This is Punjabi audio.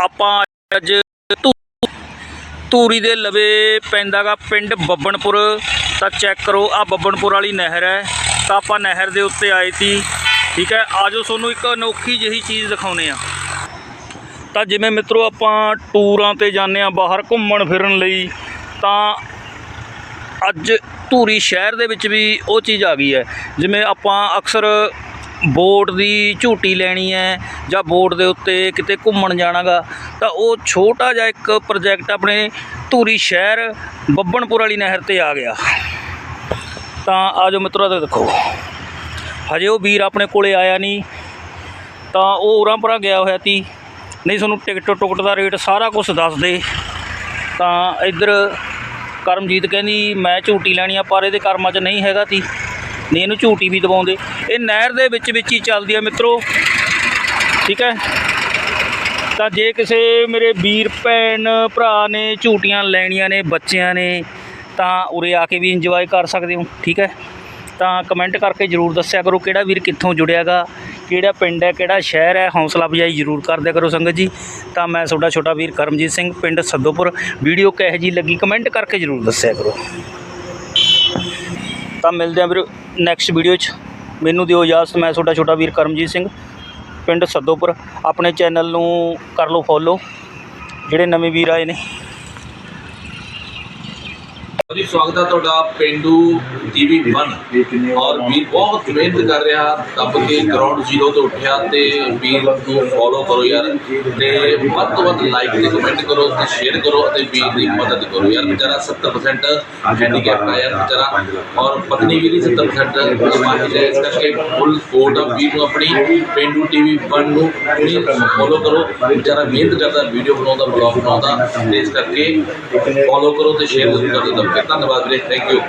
ਆਪਾਂ ਅੱਜ ਧੂ- ਧੂਰੀ ਦੇ ਲਵੇ ਪੈਂਦਾਗਾ ਪਿੰਡ ਬੱਬਣਪੁਰ ਤਾਂ ਚੈੱਕ ਕਰੋ ਆ ਬੱਬਣਪੁਰ ਵਾਲੀ ਨਹਿਰ ਹੈ। ਤਾਂ ਆਪਾਂ ਨਹਿਰ ਦੇ ਉੱਤੇ ਆਏ ਸੀ। ਠੀਕ ਹੈ, ਆਜੋ ਤੁਹਾਨੂੰ ਇੱਕ ਅਨੋਖੀ ਜਿਹੀ ਚੀਜ਼ ਦਿਖਾਉਨੇ ਆ ਤਾਂ ਜਿਵੇਂ ਮਿੱਤਰੋ, ਆਪਾਂ ਟੂਰਾਂ ਤੇ ਜਾਂਦੇ ਆ ਬਾਹਰ ਘੁੰਮਣ ਫਿਰਨ ਲਈ, ਤਾਂ ਅੱਜ ਧੂਰੀ ਸ਼ਹਿਰ ਦੇ ਵਿੱਚ ਵੀ ਉਹ ਚੀਜ਼ ਆ ਗਈ ਹੈ। ਜਿਵੇਂ ਆਪਾਂ ਅਕਸਰ ਬੋਟ ਦੀ ਝੂਟੀ ਲੈਣੀ ਹੈ ਜਾਂ ਬੋਟ ਦੇ ਉੱਤੇ ਕਿਤੇ ਘੁੰਮਣ ਜਾਣਾਗਾ, ਤਾਂ ਉਹ ਛੋਟਾ ਜਿਹਾ ਇੱਕ ਪ੍ਰੋਜੈਕਟ ਆਪਣੇ ਧੂਰੀ ਸ਼ਹਿਰ ਬੱਬਣਪੁਰ ਵਾਲੀ ਨਹਿਰ ਤੇ ਆ ਗਿਆ। ਤਾਂ ਆਜੋ ਮਿੱਤਰੋ ਤੇ ਦੇਖੋ। ਹਜੇ ਉਹ ਵੀਰ ਆਪਣੇ ਕੋਲੇ ਆਇਆ ਨਹੀਂ, ਤਾਂ ਉਹ ਉਰਾਂ ਪਰਾਂ ਗਿਆ ਹੋਇਆ ਤੀ ਨਹੀਂ, ਤੁਹਾਨੂੰ ਟਿਕਟ ਟੁਕਟ ਦਾ ਰੇਟ ਸਾਰਾ ਕੁਝ ਦੱਸ ਦੇ। ਤਾਂ ਇੱਧਰ ਕਰਮਜੀਤ ਕਹਿੰਦੀ, ਮੈਂ ਝੂਟੀ ਲੈਣੀ ਆ, ਪਰ ਇਹਦੇ ਕਰਮਾਂ 'ਚ ਨਹੀਂ ਹੈਗਾ ਤੀ ਨਹੀਂ ਇਹਨੂੰ ਝੂਟੀ ਵੀ ਦਵਾਉਂਦੇ ਇਹ ਨਹਿਰ ਦੇ ਵਿੱਚ ਵਿੱਚ ਹੀ ਚੱਲਦੀ ਹੈ ਮਿੱਤਰੋ। ਠੀਕ ਹੈ? ਤਾਂ ਜੇ ਕਿਸੇ ਮੇਰੇ ਵੀਰ ਭੈਣ ਭਰਾ ਨੇ ਝੂਟੀਆਂ ਲੈਣੀਆਂ ਨੇ, ਬੱਚਿਆਂ ਨੇ, ਤਾਂ ਉਰੇ ਆ ਕੇ ਵੀ ਇੰਜੋਏ ਕਰ ਸਕਦੇ ਹੋ। ਠੀਕ ਹੈ? ਤਾਂ ਕਮੈਂਟ ਕਰਕੇ ਜਰੂਰ ਦੱਸਿਆ ਕਰੋ ਕਿਹੜਾ ਵੀਰ ਕਿੱਥੋਂ ਜੁੜਿਆਗਾ, ਕਿਹੜਾ ਪਿੰਡ ਹੈ, ਕਿਹੜਾ ਸ਼ਹਿਰ ਹੈ ਹੌਸਲਾ ਅਫਜ਼ਾਈ ਜਰੂਰ ਕਰਦਿਆ ਕਰੋ ਸੰਗਤ ਜੀ। ਤਾਂ ਮੈਂ ਤੁਹਾਡਾ ਛੋਟਾ ਵੀਰ ਕਰਮਜੀਤ ਸਿੰਘ, ਪਿੰਡ ਸੱਦੋਪੁਰ। ਵੀਡੀਓ ਕਿਹੋ ਜੀ ਲੱਗੀ ਕਮੈਂਟ ਕਰਕੇ ਜਰੂਰ ਦੱਸਿਆ ਕਰੋ। ਤਾਂ ਮਿਲਦੇ ਆ ਵੀਰ ਨੈਕਸਟ ਵੀਡੀਓ 'ਚ। ਮੈਨੂੰ ਦਿਓ ਇਜਾਜ਼ਤ, ਮੈਂ ਤੁਹਾਡਾ ਛੋਟਾ ਵੀਰ ਕਰਮਜੀਤ ਸਿੰਘ, ਪਿੰਡ ਸੱਦੋਪੁਰ। ਆਪਣੇ ਚੈਨਲ ਨੂੰ ਕਰ ਲਓ ਫੋਲੋ ਜਿਹੜੇ ਨਵੇਂ ਵੀਰ ਆਏ ਨੇ। ਜੀ, ਸਵਾਗਤ ਹੈ ਤੁਹਾਡਾ ਪਿੰਡੂ ਟੀਵੀ 1 ਔਰ ਵੀਰ ਬਹੁਤ ਮਿਹਨਤ ਕਰ ਰਿਹਾ, ਦੱਬ ਕੇ ਗਰਾਊਂਡ ਜ਼ੀਰੋ ਤੋਂ ਉੱਠਿਆ ਤੇ ਵੀਰ ਨੂੰ ਫੋਲੋ ਕਰੋ ਯਾਰ ਤੇ ਵੱਧ ਤੋਂ ਵੱਧ ਲਾਈਕ ਤੇ ਕਮੈਂਟ ਕਰੋ ਤੇ ਸ਼ੇਅਰ ਕਰੋ ਅਤੇ ਵੀਰ ਦੀ ਮਦਦ ਕਰੋ ਯਾਰ। ਵਿਚਾਰਾ 70% ਹੈਂਡੀਕੈਪ ਹੈ ਯਾਰ ਵਿਚਾਰਾ। ਔਰ ਪਤਨੀ ਵੀ ਦੀ 70% ਮਾਹਿਰ ਹੈ ਇਸ ਕਰਕੇ ਫੁੱਲ ਸਪੋਰਟ ਆ। ਵੀਰ ਨੂੰ ਆਪਣੀ ਪਿੰਡੂ ਟੀਵੀ 1 ਨੂੰ ਪਲੀਜ਼ ਫੋਲੋ ਕਰੋ। ਵਿਚਾਰਾ ਮਿਹਨਤ ਕਰਦਾ ਵੀਡੀਓ ਬਣਾਉਂਦਾ ਬਲੌਗ ਬਣਾਉਂਦਾ ਤੇ ਇਸ ਕਰਕੇ ਫੋਲੋ ਕਰੋ ਤੇ ਸ਼ੇਅਰ ਜ਼ਰੂਰ ਕਰ ਦਿਓ ਧੰਨਵਾਦ ਵੀਰੇ ਥੈਂਕ ਯੂ